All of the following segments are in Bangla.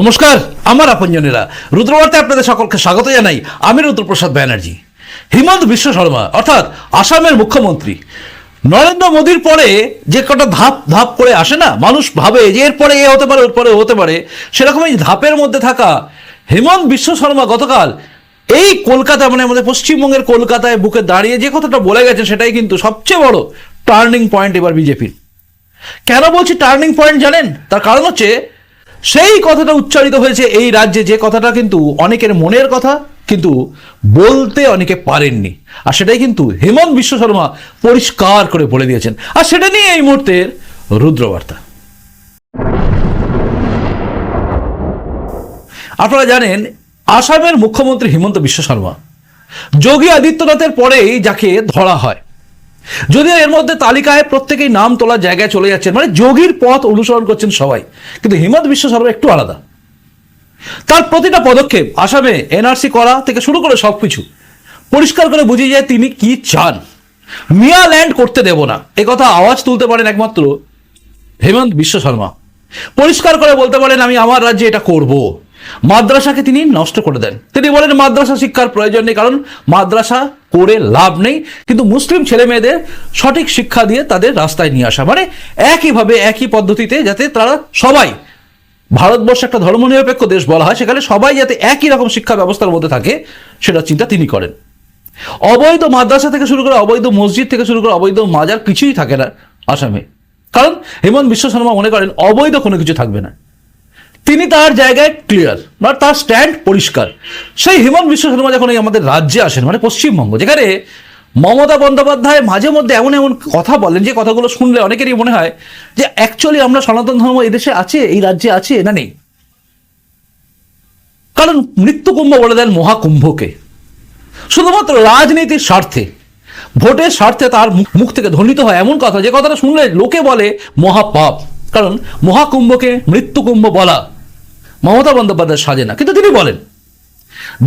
নমস্কার, আমার আপনজনেরা। রুদ্রবার্তায় আপনাদের সকলকে স্বাগত জানাই। আমি রুদ্রপ্রসাদ ব্যানার্জি। হিমন্ত বিশ্ব শর্মা, অর্থাৎ আসামের মুখ্যমন্ত্রী। নরেন্দ্র মোদীর পরে যে কটা ধাপ ধাপ করে আসে না, মানুষ ভাবে যে এরপরে এ হতে পারে পরে হতে পারে সেরকম এই ধাপের মধ্যে থাকা হেমন্ত বিশ্ব শর্মা গতকাল এই কলকাতা মানে আমাদের পশ্চিমবঙ্গের কলকাতায় বুকে দাঁড়িয়ে যে কথাটা বলে গেছে সেটাই কিন্তু সবচেয়ে বড় টার্নিং পয়েন্ট এবার বিজেপির। কেন বলছি টার্নিং পয়েন্ট জানেন? তার কারণ হচ্ছে সেই কথাটা উচ্চারিত হয়েছে এই রাজ্যে। যে কথাটা কিন্তু অনেকের মনের কথা, কিন্তু বলতে অনেকে পারেননি। আর সেটাই কিন্তু হেমন্ত বিশ্ব শর্মা পরিষ্কার করে বলে দিয়েছেন। আর সেটা নিয়ে এই মুহূর্তের রুদ্রবার্তা। আপনারা জানেন, আসামের মুখ্যমন্ত্রী হিমন্ত বিশ্ব শর্মা, যোগী আদিত্যনাথের পরেই যাকে ধরা হয় যদিও এর মধ্যে তালিকায় প্রত্যেকেই নাম তোলার জায়গায় চলে যাচ্ছেন মানে যোগীর পথ অনুসরণ করছেন সবাই, কিন্তু হিমন্ত বিশ্ব শর্মা একটু আলাদা। তার প্রতিটা পদক্ষেপ আসামে এনআরসি করা থেকে শুরু করে সবকিছু, পরিষ্কার করে বুঝিয়ে যায় তিনি কি চান। মিয়া ল্যান্ড করতে দেব না, এ কথা আওয়াজ তুলতে পারেন একমাত্র হেমন্ত বিশ্ব শর্মা। পরিষ্কার করে বলতে পারেন, আমি আমার রাজ্যে এটা করব। মাদ্রাসাকে তিনি নষ্ট করে দেন। তিনি বলেন, মাদ্রাসা শিক্ষার প্রয়োজন নেই, কারণ মাদ্রাসা করে লাভ নেই। কিন্তু মুসলিম ছেলে মেয়েদের সঠিক শিক্ষা দিয়ে তাদের রাস্তায় নিয়ে আসা। মানে একইভাবে, একই পদ্ধতিতে যাতে তারা সবাই, ভারতবর্ষ একটা ধর্মনিরপেক্ষ দেশ বলা হয়, সেখানে সবাই যাতে একই রকম শিক্ষা ব্যবস্থার মধ্যে থাকে, সেটা চিন্তা তিনি করেন। অবৈধ মাদ্রাসা থেকে শুরু করে অবৈধ মসজিদ থেকে শুরু করে অবৈধ মাজার কিছুই থাকে না আসামে। কারণ হেমন্ত বিশ্ব শর্মা মনে করেন, অবৈধ কোনো কিছু থাকবে না। তিনি তার জায়গায় ক্লিয়ার বা তার স্ট্যান্ড পরিষ্কার। সেই হেমন্ত বিশ্ব শর্মা যখন এই আমাদের রাজ্যে আসেন মানে পশ্চিমবঙ্গ, যেখানে মমতা বন্দ্যোপাধ্যায় মাঝে মধ্যে এমন এমন কথা বলেন, যে কথাগুলো শুনলে অনেকেরই মনে হয় যে অ্যাকচুয়ালি আমরা সনাতন ধর্ম এদেশে আছে, এই রাজ্যে আছে না নেই? কারণ মৃত্যুকুম্ভ বলে দেন মহাকুম্ভকে। শুধুমাত্র রাজনীতির স্বার্থে, ভোটের স্বার্থে তার মুখ- থেকে ধ্বনিত হয় এমন কথা, যে কথাটা শুনলে লোকে বলে মহাপাপ। কারণ মহাকুম্ভকে মৃত্যুকুম্ভ বলা মমতা বন্দ্যোপাধ্যায় সাজে না। কিন্তু তিনি বলেন,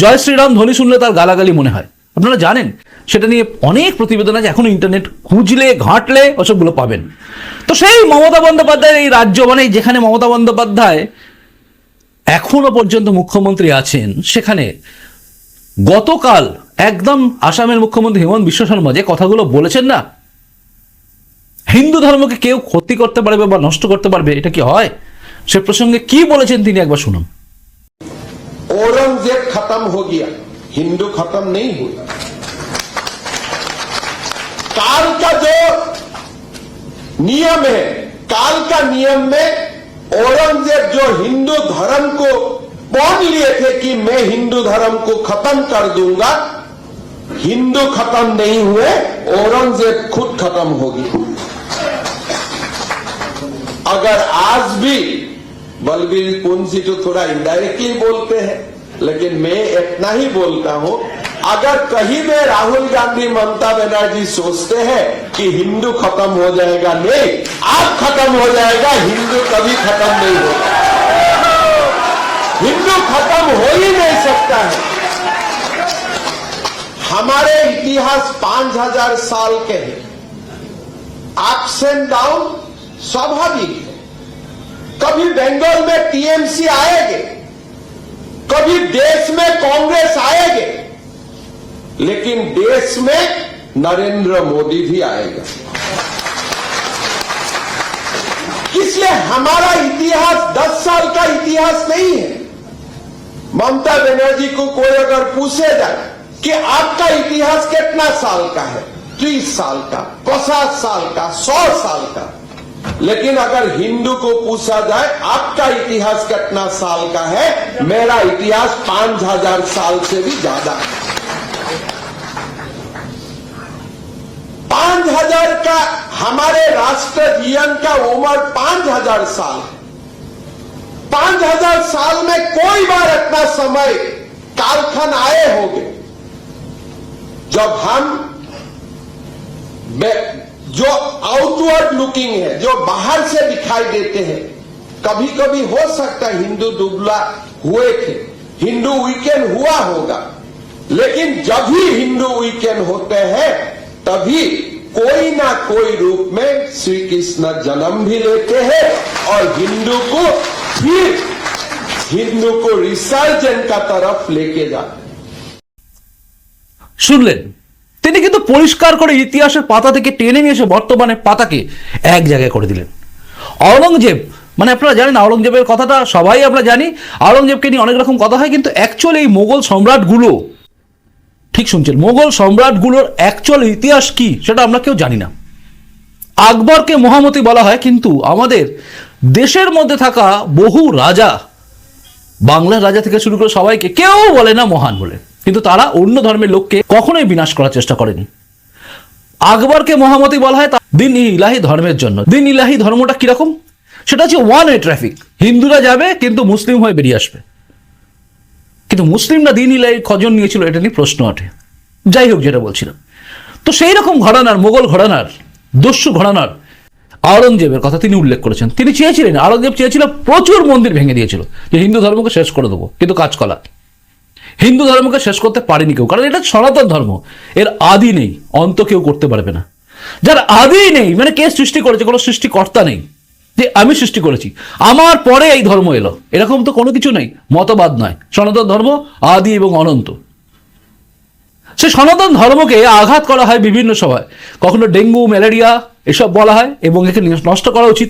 জয় শ্রীরাম, ধ্বনি শুনলে তার গালাগালি মনে হয়। আপনারা জানেন, সেটা নিয়ে অনেক প্রতিবেদন আছে, এখনও ইন্টারনেট খুঁজলে, ঘাঁটলে ওসবগুলো পাবেন। তো সেই মমতা বন্দ্যোপাধ্যায়ের এই রাজ্য মানে যেখানে মমতা বন্দ্যোপাধ্যায় এখনও পর্যন্ত মুখ্যমন্ত্রী আছেন, সেখানে গতকাল একদম আসামের মুখ্যমন্ত্রী হেমন্ত বিশ্ব শর্মা যে কথাগুলো বলেছেন না, হিন্দু ধর্মকে কেউ ক্ষতি করতে পারবে বা নষ্ট করতে পারবে, এটা কি হয়? সে প্রসঙ্গে কি বলেছেন তিনি একবার শুনুন औरंगजेब खत्म हो गया हिंदू खत्म नहीं हुआ काल का जो नियम है काल का नियम में औरंगजेब जो हिंदू धर्म को पौन लिए थे कि मैं हिंदू धर्म को खत्म कर दूंगा हिंदू खत्म नहीं हुए औरंगजेब खुद खत्म होगी अगर आज भी बलबीर पुंसी तो थोड़ा इंडायरेक्टली बोलते हैं, लेकिन मैं इतना ही बोलता हूँ, अगर कहीं में राहुल गांधी, ममता बनर्जी सोचते हैं कि हिंदू खत्म हो जाएगा, नहीं आप खत्म हो जाएगा, हिंदू कभी खत्म नहीं होगा। हिंदू खत्म हो ही नहीं सकता है। हमारे इतिहास पाँच हज़ार साल के हैं। अप्स एंड डाउन स्वाभाविक। है कभी बंगाल में टीएमसी आएँगे, कभी देश में कांग्रेस आएँगे, लेकिन देश में नरेंद्र मोदी भी आएगा। इसलिए हमारा इतिहास 10 साल का इतिहास नहीं है। ममता बनर्जी को कोई अगर पूछे जाए कि आपका इतिहास कितना साल का है, तीस साल का, पचास साल का, सौ साल का लेकिन अगर हिंदू को पूछा जाए, आपका इतिहास कितना साल का है? मेरा इतिहास पाँच हज़ार साल से भी ज़्यादा है। पाँच हज़ार का हमारे राष्ट्र जीवन का उम्र पाँच हज़ार साल। पाँच हज़ार साल में कोई बार इतना समय कालखंड आए होंगे, जब हम जो आउटवर्ड लुकिंग है जो बाहर से दिखाई देते हैं कभी कभी हो सकता है हिंदू दुबला हुए थे हिंदू वीकेंड हुआ होगा लेकिन जब भी हिंदू वीकेंड होते हैं तभी कोई ना कोई रूप में श्री कृष्ण जन्म भी लेते हैं और हिंदू को फिर हिंदू को रिसर्जन का तरफ लेके जाते हैं শুনলেন তিনি কিন্তু পরিষ্কার করে ইতিহাসের পাতা থেকে টেনে নিয়ে এসে বর্তমানে পাতাকে এক জায়গায় করে দিলেন। অরঙ্গজেব মানে আপনারা জানেন আওরঙ্গজেবের কথাটা, সবাই আমরা জানি আওরঙ্গজেবকে নিয়ে অনেক রকম কথা হয়, কিন্তু অ্যাকচুয়ালি এই মোগল সম্রাটগুলো, ঠিক শুনছেন, মোগল সম্রাটগুলোর অ্যাকচুয়াল ইতিহাস কি সেটা আমরা কেউ জানি না। আকবরকে মহামতি বলা হয়, কিন্তু আমাদের দেশের মধ্যে থাকা বহু রাজা, বাংলার রাজা থেকে শুরু করে সবাইকে কেউ বলে না মহান বলে। কিন্তু তারা অন্য ধর্মের লোককে কখনোই বিনাশ করার চেষ্টা করেনি। আকবরকে মহামতি বলা হয় দিন ইলাহি ধর্মের জন্য। দিন ইলাহি ধর্মটা কীরকম? সেটা হচ্ছে ওয়ান ওয়ে ট্রাফিক হিন্দুরা যাবে, কিন্তু মুসলিম হয়ে বেরিয়ে আসবে। কিন্তু মুসলিমরা দিন ইলাহি খজন নিয়েছিল, এটা নিয়ে প্রশ্ন ওঠে। যাই হোক, যেটা বলছিলাম। তো সেই রকম ঘরানার, মোগল ঘরানার দস্যু ঘরানার আওরঙ্গজেবের কথা তিনি উল্লেখ করেছেন। তিনি চেয়েছিলেন, আওরঙ্গজেব চেয়েছিল, প্রচুর মন্দির ভেঙে দিয়েছিল, যে হিন্দু ধর্মকে শেষ করে দেবো, কিন্তু কাজ কলা হিন্দু ধর্মকে শেষ করতে পারেনি কেউ, কারণ এটা সনাতন ধর্ম। এর আদি নেই, অন্ত কেউ করতে পারবে না। যার আদি নেই মানে কে সৃষ্টি করেছে, কোনো সৃষ্টিকর্তা নেই, যে আমি সৃষ্টি করেছি। আমার পরে এই ধর্ম এলো। এরকম তো কোনো কিছু নেই, মতবাদ নয়। সনাতন ধর্ম, আদি এবং অনন্ত। সে সনাতন ধর্মকে আঘাত করা হয় বিভিন্ন সময়। কখনো ডেঙ্গু, ম্যালেরিয়া, এসব বলা হয়, এবং একে নষ্ট করা উচিত।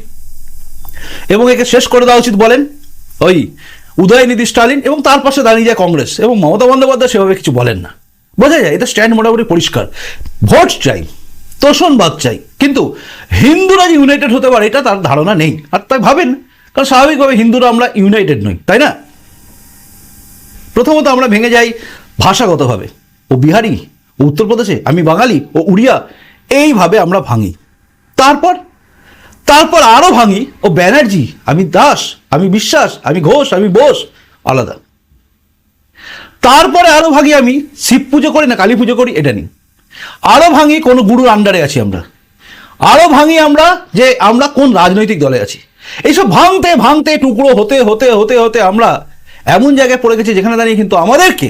এবং একে শেষ করে দেওয়া উচিত বলেন। ওই উদয়নিধি স্টালিন এবং তার পাশে দাঁড়িয়ে যায় কংগ্রেস এবং মমতা বন্দ্যোপাধ্যায় সেভাবে কিছু বলেন না। বোঝা যায়, এটা স্ট্যান্ড মোটামুটি পরিষ্কার। ভোট চাই, তোষণবাদ চাই, কিন্তু হিন্দুরা যে ইউনাইটেড হতে পারে, এটা তার ধারণা নেই। আর তাই ভাবেন, কারণ স্বাভাবিকভাবে হিন্দুরা আমরা ইউনাইটেড নই, তাই না? প্রথমত আমরা ভেঙে যাই ভাষাগতভাবে। ও বিহারি, ও উত্তরপ্রদেশে, আমি বাঙালি, ও উড়িয়া, এইভাবে আমরা ভাঙি। তারপর তারপর আরও ভাঙি, ও ব্যানার্জি, আমি দাস, আমি বিশ্বাস, আমি ঘোষ, আমি বোস, আলাদা। তারপরে আরও ভাঙি আমি, শিব পুজো করি না, কালী পুজো করি, এটা নিই। আরও ভাঙি কোনো গুরুর আন্ডারে আছি আমরা। আরও ভাঙি আমরা যে আমরা কোন রাজনৈতিক দলে আছি। এইসব ভাঙতে ভাঙতে, টুকরো হতে হতে হতে হতে আমরা এমন জায়গায় পড়ে গেছি যেখানে দাঁড়িয়ে কিন্তু আমাদেরকে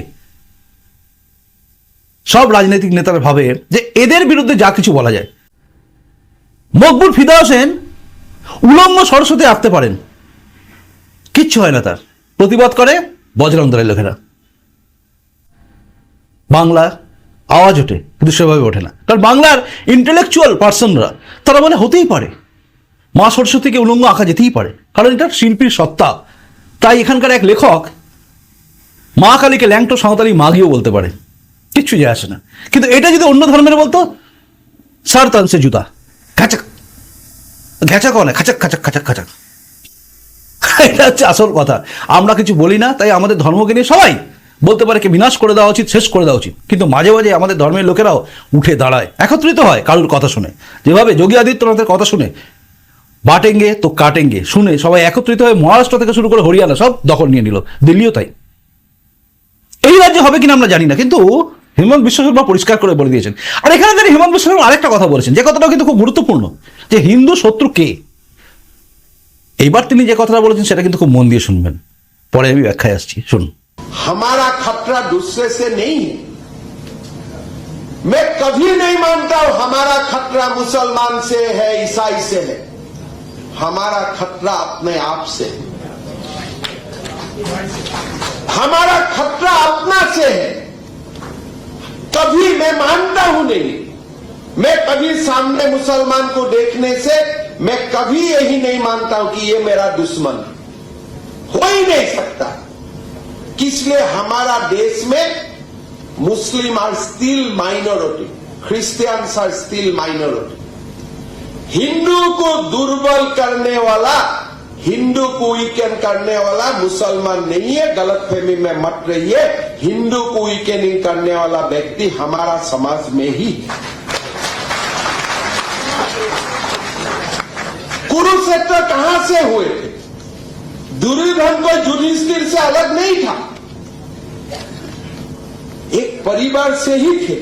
সব রাজনৈতিক নেতারা ভাবে যে এদের বিরুদ্ধে যা কিছু বলা যায়। মকবুল ফিদা হোসেন উলঙ্গ সরস্বতী আঁকতে পারেন। কিচ্ছু হয় না তার। প্রতিবাদ করে বজরং দলের লোকেরা। বাংলা আওয়াজ ওঠে, কিন্তু সেভাবে ওঠে না। কারণ বাংলার ইন্টেলেকচুয়াল পার্সনরা তারা বলে হতেই পারে। মা সরস্বতীকে উলঙ্গ আঁকা যেতেই পারে। কারণ এটা শিল্পীর সত্তা। তাই এখানকার এক লেখক মা কালীকে ল্যাংটো সাঁওতালি মাগিও বলতে পারে। কিচ্ছু যায় আসে না। কিন্তু এটা যদি অন্য ধর্মের বলতো সার তানসে জুতা। খাচাক ঘ্যাচাক না খাচাক খাচাক খাচাক খাচাক এটা হচ্ছে আসল কথা। আমরা কিছু বলি না, তাই আমাদের ধর্মকে নিয়ে সবাই বলতে পারে কি বিনাশ করে দেওয়া উচিত, শেষ করে দেওয়া উচিত। কিন্তু মাঝে মাঝে আমাদের ধর্মের লোকেরাও উঠে দাঁড়ায়, একত্রিত হয় কারুর কথা শুনে। যেভাবে যোগী আদিত্যনাথের কথা শুনে, বাটেঙ্গে তো কাটেঙ্গে শুনে সবাই একত্রিত হয়ে মহারাষ্ট্র থেকে শুরু করে হরিয়ানা সব দখল নিয়ে নিল। দিল্লিও তাই। এই রাজ্যে হবে কিনা আমরা জানি না, কিন্তু হেমন্ত বিশ্ব শর্মা পরিষ্কার করে বলে দিয়েছেন আর এখানে দাঁড়িয়ে হেমন্ত বিশ্ব শর্মা আরেকটা কথা বলেছেন যে কথাটাও কিন্তু খুব গুরুত্বপূর্ণ যে হিন্দু শত্রু কে এইবার তিনি যে কথাটা বলেছেন সেটা কিন্তু খুব মন দিয়ে শুনবেন পরে আমি ব্যাখ্যায় আসছি শুনুন हमारा खतरा दूसरे से नहीं है मैं कभी नहीं मानता हूं हमारा खतरा मुसलमान से है ईसाई से है हमारा खतरा अपने आप से है हमारा खतरा अपना से है कभी मैं मानता हूँ नहीं। मैं कभी सामने मुसलमान को देखने से मैं कभी यही नहीं मानता हूँ कि ये मेरा दुश्मन है। हो नहीं सकता। किसलिए हमारा देश में Muslim are still minority, Christians are still minority. Hindu को दुर्बल करने वाला हिंदू को वीकेंड करने वाला मुसलमान नहीं है गलत फहमी में मत रहिए। हिंदू को वीकेंडिंग करने वाला व्यक्ति हमारा समाज में ही कुरुक्षेत्र कहाँ से हुए थे? दुर्योधन को युधिष्ठिर से अलग नहीं था। एक परिवार से ही थे।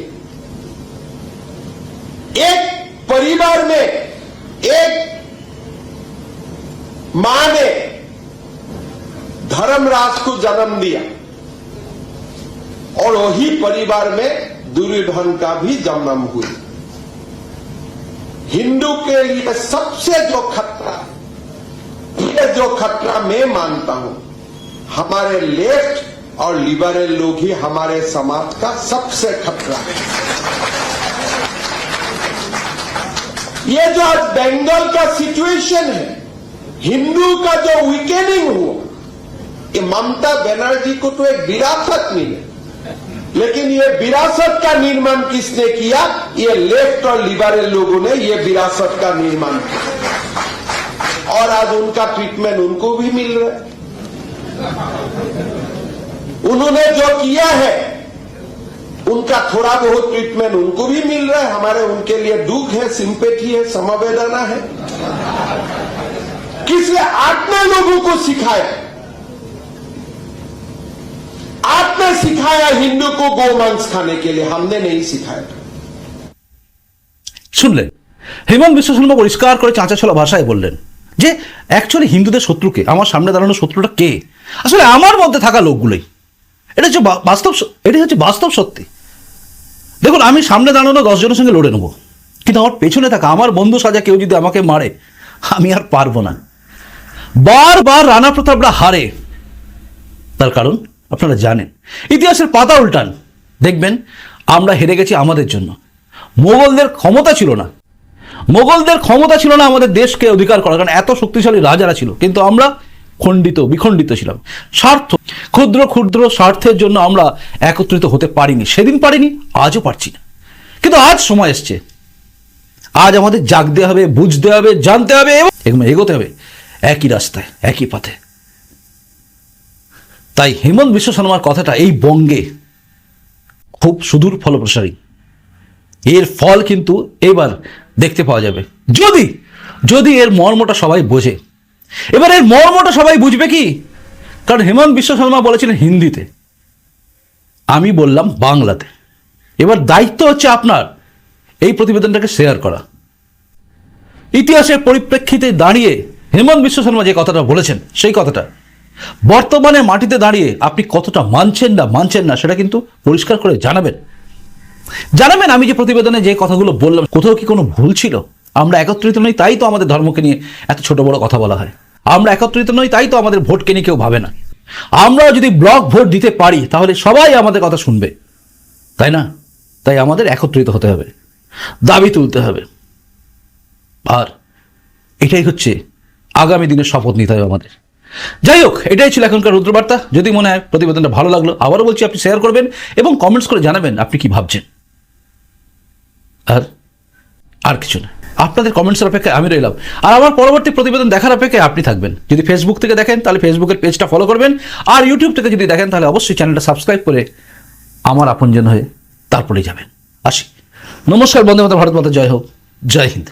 एक परिवार में एक माँ ने धर्मराज को जन्म दिया और वही परिवार में दुर्योधन का भी जन्म हुई हिंदू के लिए सबसे जो खतरा, ये जो खतरा मैं मानता हूँ, हमारे लेफ़्ट और लिबरल लोग ही हमारे समाज का सबसे खतरा है। ये जो आज बंगाल का सिचुएशन है हिंदू का जो वीकेनिंग हुआ ये ममता बनर्जी को तो एक विरासत मिले। लेकिन ये विरासत का निर्माण किसने किया? ये लेफ़्ट और लिबरल लोगों ने ये विरासत का निर्माण किया। और आज उनका ट्रीटमेंट उनको भी मिल रहा है। उन्होंने जो किया है, उनका थोड़ा बहुत ट्रीटमेंट उनको भी मिल रहा है। हमारे उनके लिए दुख है सिंपेथी है, समवेदना है। आपने लोगों को सिखाया आपने सिखाया हिंदू को गोमांस खाने के लिए हमने नहीं सिखाया শুনলেন হেমন্ত বিশ্ব শর্মা পরিষ্কার করে চাঁচাছোলা ভাষায় বললেন যে অ্যাকচুয়ালি হিন্দুদের শত্রুকে আমার সামনে দাঁড়ানো শত্রুটা কে আসলে আমার মধ্যে থাকা লোকগুলোই এটা হচ্ছে বা- বাস্তব স- এটাই হচ্ছে বাস্তব সত্যি দেখুন আমি সামনে দাঁড়ানো দশজনের সঙ্গে লড়ে নেবো কিন্তু আমার পেছনে থাকা আমার বন্ধু সাজা কেউ যদি আমাকে মারে আমি আর পারবো না বারবার রানা প্রতাপরা হারে। তার কারণ আপনারা জানেন। ইতিহাসের পাতা উল্টান। দেখবেন, আমরা হেরে গেছি আমাদের জন্য। মোগলদের ক্ষমতা ছিল না। মোগলদের ক্ষমতা ছিল না আমাদের দেশকে অধিকার করার, কারণ এত শক্তিশালী রাজারা ছিল। কিন্তু আমরা খণ্ডিত, বিখণ্ডিত ছিলাম। স্বার্থ, ক্ষুদ্র ক্ষুদ্র স্বার্থের জন্য আমরা একত্রিত হতে পারিনি। সেদিন পারিনি, আজও পারছি না। কিন্তু আজ সময় এসছে। আজ আমাদের জাগতে হবে, বুঝতে হবে, জানতে হবে এবং এগোতে হবে। একই রাস্তায়, একই পথে। তাই হেমন্ত বিশ্ব শর্মার কথাটা এই বঙ্গে খুব সুদূর ফলপ্রসারী। এর ফল কিন্তু এবার দেখতে পাওয়া যাবে। যদি যদি এর মর্মটা সবাই বোঝে। এবার এর মর্মটা সবাই বুঝবে কি? কারণ হেমন্ত বিশ্ব শর্মা বলেছিলেন হিন্দিতে। আমি বললাম বাংলাতে। এবার দায়িত্ব হচ্ছে আপনার এই প্রতিবেদনটাকে শেয়ার করা। ইতিহাসের পরিপ্রেক্ষিতে দাঁড়িয়ে হেমন্ত বিশ্ব শর্মা যে কথাটা বলেছেন, সেই কথাটা। বর্তমানে মাটিতে দাঁড়িয়ে আপনি কতটা মানছেন না মানছেন না, সেটা কিন্তু পরিষ্কার করে জানাবেন। জানাবেন, আমি যে প্রতিবেদনে যে কথাগুলো বললাম, কোথাও কি কোনো ভুল ছিল? আমরা একত্রিত নই, তাই তো আমাদের ধর্মকে নিয়ে এত ছোট বড় কথা বলা হয়। আমরা একত্রিত নই, তাই তো আমাদের ভোটকে নিয়ে কেউ ভাবে না। আমরা যদি ব্লক ভোট দিতে পারি, তাহলে সবাই আমাদের কথা শুনবে। তাই না? তাই আমাদের একত্রিত হতে হবে। দাবি তুলতে হবে। আর এটাই হচ্ছে আগামী দিনে শপথ নিতে হবে আমাদের। যাই হোক, এটাই ছিল এখনকার রুদ্রবার্তা। যদি মনে হয় প্রতিবেদনটা ভালো লাগল, আবারও বলছি, আপনি শেয়ার করবেন এবং কমেন্টস করে জানাবেন আপনি কি ভাবছেন। আর আর কিছু না। আপনাদের কমেন্টসের অপেক্ষায় আমি রইলাম। আর আমার পরবর্তী প্রতিবেদন দেখার অপেক্ষায় আপনি থাকবেন। যদি ফেসবুক থেকে দেখেন, তাহলে ফেসবুকের পেজটা ফলো করবেন। আর ইউটিউব থেকে যদি দেখেন, তাহলে অবশ্যই চ্যানেলটা সাবস্ক্রাইব করে আমার আপনজন হয়ে তারপরেই যাবেন। আসি। নমস্কার, বন্দে মাতা ভারত মাতা, জয় হোক। জয় হিন্দ।